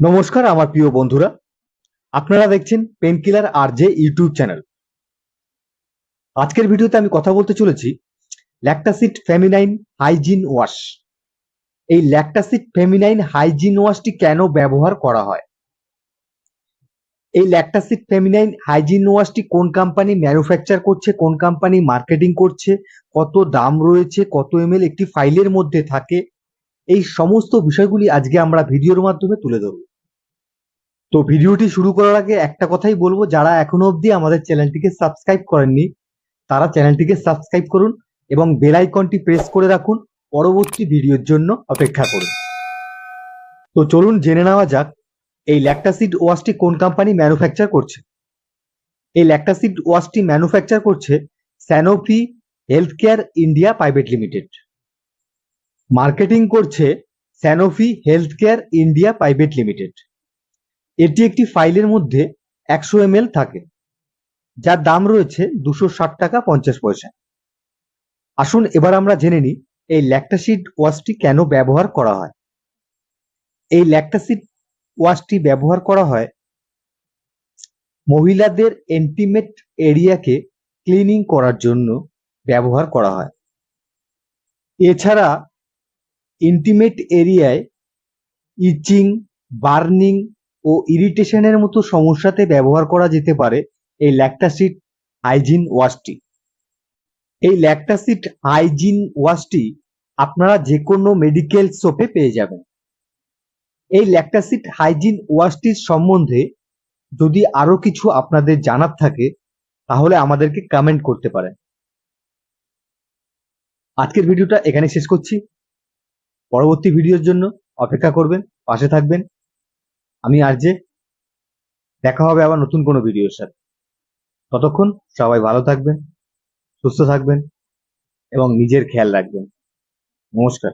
নমস্কার, আমার প্রিয় বন্ধুরা। আপনারা দেখছেন painkiller R J YouTube channel আজকের ভিডিওতে আমি কথা বলতে চলেছি ল্যাকটাসিড ফেমিনাইন হাইজিন ওয়াশ এই ল্যাকটাসিড ফেমিনাইন হাইজিন ওয়াশটি কেন ব্যবহার করা হয়? এই ল্যাকটাসিড ফেমিনাইন হাইজিন ওয়াশটি কোন কোম্পানি ম্যানুফ্যাকচার করছে, কোন কোম্পানি মার্কেটিং করছে, কত দাম রয়েছে, কত এমএল একটি ফাইলের মধ্যে থাকে, এই সমস্ত বিষয়গুলি আজকে আমরা ভিডিওর মাধ্যমে তুলে ধরব। তো ভিডিওটি শুরু করার আগে একটা কথাই বলব, যারা এখনও অবধি আমাদের চ্যানেলটিকে সাবস্ক্রাইব করেননি, তারা চ্যানেলটিকে সাবস্ক্রাইব করুন এবং বেল আইকনটি প্রেস করে রাখুন পরবর্তী ভিডিওর জন্য অপেক্ষা করুন। তো চলুন জেনে নেওয়া যাক, এই ল্যাকটাসিড ওয়াশটি কোন কোম্পানি ম্যানুফ্যাকচার করছে? এই ল্যাকটাসিড ওয়াশটি ম্যানুফ্যাকচার করছে Sanofi health care India private limited marketing করছে Sanofi health care India private limited এটি একটি ফাইলের মধ্যে একশো এম থাকে, যার দাম রয়েছে দুশো ষাট টাকা পঞ্চাশ পয়সা। আসুন এবার আমরা জেনে নিই, এই ল্যাকটাসিড ওয়াশটি কেন ব্যবহার করা হয়? এই ল্যাকটাসিড ওয়াশটি ব্যবহার করা হয় মহিলাদের এন্টিমেট এরিয়াকে ক্লিনিং করার জন্য ব্যবহার করা হয়। এছাড়া ইন্টিমেট এরিয়ায় ইচিং বার্নিং ও ইরিটেশনের মতো সমস্যাতে ব্যবহার করা যেতে পারে এই ল্যাকটাসিড হাইজিন ওয়াশটি এই ল্যাকটাসিড হাইজিন ওয়াশটি আপনারা যে কোনো মেডিকেল শপে পেয়ে যাবেন। এই ল্যাকটাসিড হাইজিন ওয়াশটির সম্বন্ধে যদি আরও কিছু আপনাদের জানার থাকে, তাহলে আমাদেরকে কমেন্ট করতে পারেন। আজকের ভিডিওটা এখানে শেষ করছি। পরবর্তী ভিডিওর জন্য অপেক্ষা করবেন, পাশে থাকবেন। আমি আর যে দেখা হবে আবার নতুন কোনো ভিডিওর সাথে। ততক্ষণ সবাই ভালো থাকবেন, সুস্থ থাকবেন এবং নিজের খেয়াল রাখবেন। নমস্কার।